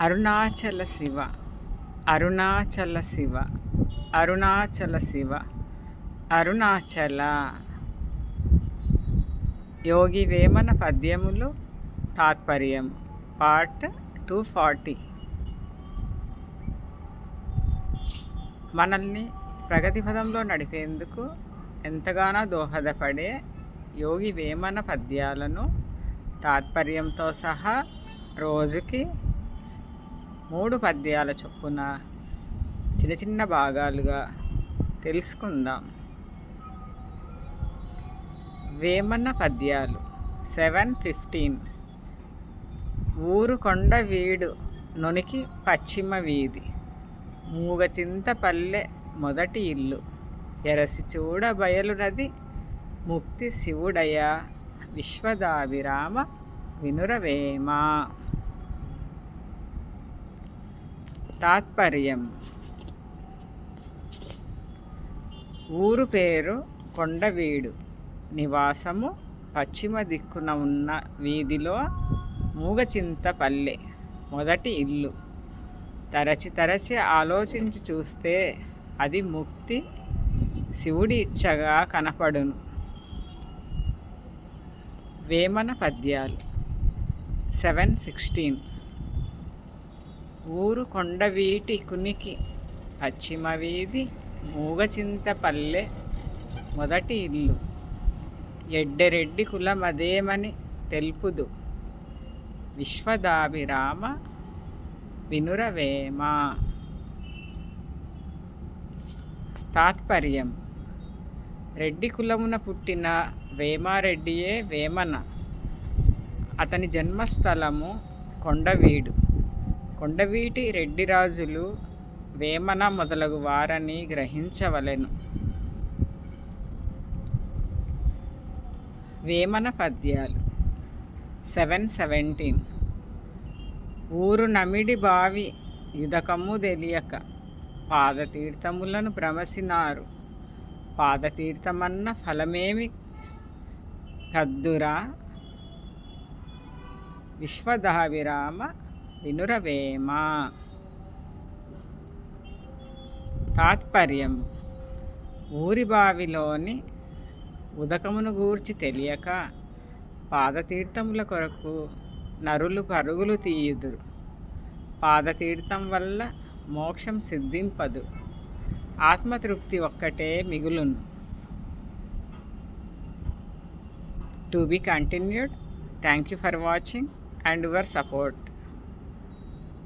అరుణాచల శివ అరుణాచల శివ అరుణాచల శివ అరుణాచల. యోగి వేమన పద్యములు తాత్పర్యం part two forty. మనల్ని ప్రగతి పదంలో నడిపేందుకు ఎంతగానో దోహదపడే యోగి వేమన పద్యాలను తాత్పర్యంతో సహా రోజుకి మూడు పద్యాల చొప్పున చిన్న చిన్న భాగాలుగా తెలుసుకుందాం. వేమన పద్యాలు సెవెన్ ఫిఫ్టీన్. ఊరు కొండ వీడు నొనికి పశ్చిమ వీధి. మూగచింతపల్లె మొదటి ఇల్లు. ఎరసి చూడ బయలునది ముక్తి శివుడయ విశ్వదాభిరామ వినురవేమ. తాత్పర్యం. ఊరు పేరు కొండవీడు. నివాసము పశ్చిమ దిక్కున ఉన్న వీధిలో మూగచింతపల్లె మొదటి ఇల్లు. తరచి తరచి ఆలోచించి చూస్తే అది ముక్తి శివుడి ఇచ్చగా కనపడును. వేమన పద్యాలు. Seven sixteen. ఊరు కొండవీటి కునికి పశ్చిమ వీధి మూగచింతపల్లె మొదటి ఇల్లు. ఎడ్డెరెడ్డి కులమదేమని తెలుపుదు. విశ్వదాభిరామ వినురవేమ. తాత్పర్యం. రెడ్డి కులమున పుట్టిన వేమారెడ్డియే వేమన. అతని జన్మస్థలము కొండవీడు. కొండవీటి రెడ్డి రాజులు వేమన మొదలగు వారని గ్రహించవలెను. వేమన పద్యాలు. Seven seventeen. ఊరు నమిడి బావి యుధకము తెలియక పాదతీర్థములను భ్రమసినారు. పాదతీర్థమన్న ఫలమేమి? కద్దురా విశ్వదావిరామ వినురవేమ తాత్పర్యం. ఊరి బావిలోని ఉదకమును గూర్చి తెలియక పాదతీర్థముల కొరకు నరులు పరుగులు తీయుదురు. పాదతీర్థం వల్ల మోక్షం సిద్ధింపదు. ఆత్మతృప్తి ఒక్కటే మిగులును. To be continued. Thank you for watching and your support.